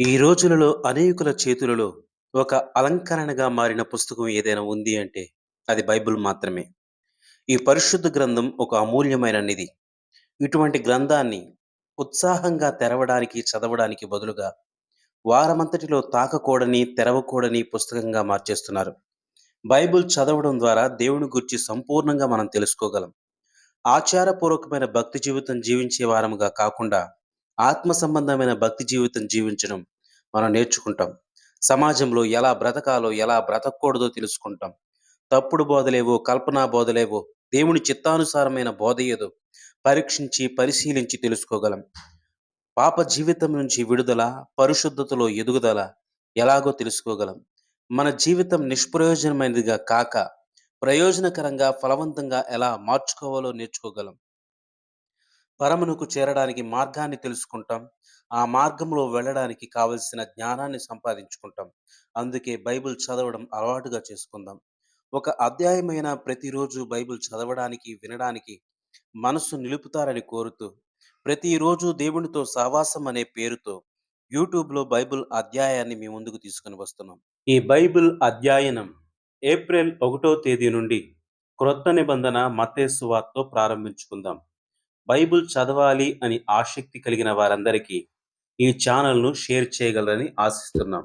ఈ రోజులలో అనేకుల చేతులలో ఒక అలంకరణగా మారిన పుస్తకం ఏదైనా ఉంది అంటే అది బైబిల్ మాత్రమే. ఈ పరిశుద్ధ గ్రంథం ఒక అమూల్యమైన నిధి. ఇటువంటి గ్రంథాన్ని ఉత్సాహంగా తెరవడానికి, చదవడానికి బదులుగా వారమంతటిలో తాకకూడని, తెరవకూడని పుస్తకంగా మార్చేస్తున్నారు. బైబిల్ చదవడం ద్వారా దేవుని గురించి సంపూర్ణంగా మనం తెలుసుకోగలం. ఆచారపూర్వకమైన భక్తి జీవితం జీవించే వారముగా కాకుండా ఆత్మ సంబంధమైన భక్తి జీవితం జీవించడం మనం నేర్చుకుంటాం. సమాజంలో ఎలా బ్రతకాలో, ఎలా బ్రతకూడదో తెలుసుకుంటాం. తప్పుడు బోధలేవో, కల్పనా బోధలేవో, దేవుని చిత్తానుసారమైన బోధ ఏదో పరీక్షించి, పరిశీలించి తెలుసుకోగలం. పాప జీవితం నుంచి విడుదల, పరిశుద్ధతలో ఎదుగుదల ఎలాగో తెలుసుకోగలం. మన జీవితం నిష్ప్రయోజనమైనదిగా కాక ప్రయోజనకరంగా, ఫలవంతంగా ఎలా మార్చుకోవాలో నేర్చుకోగలం. పరమునకు చేరడానికి మార్గాన్ని తెలుసుకుంటాం. ఆ మార్గంలో వెళ్ళడానికి కావలసిన జ్ఞానాన్ని సంపాదించుకుంటాం. అందుకే బైబిల్ చదవడం అలవాటుగా చేసుకుందాం. ఒక అధ్యాయమైన ప్రతిరోజు బైబిల్ చదవడానికి, వినడానికి మనస్సు నిలుపుతారని కోరుతూ, ప్రతిరోజు దేవునితో సహవాసం అనే పేరుతో యూట్యూబ్‌లో బైబిల్ అధ్యాయాన్ని మీ ముందుకు తీసుకొని వస్తున్నాం. ఈ బైబిల్ అధ్యయనం ఏప్రిల్ ఒకటో తేదీ నుండి క్రొత్త నిబంధన మత్తయి సువార్తతో ప్రారంభించుకుందాం. బైబుల్ చదవాలి అని ఆసక్తి కలిగిన వారందరికీ ఈ ఛానల్‌ను షేర్ చేయగలరని ఆశిస్తున్నాం.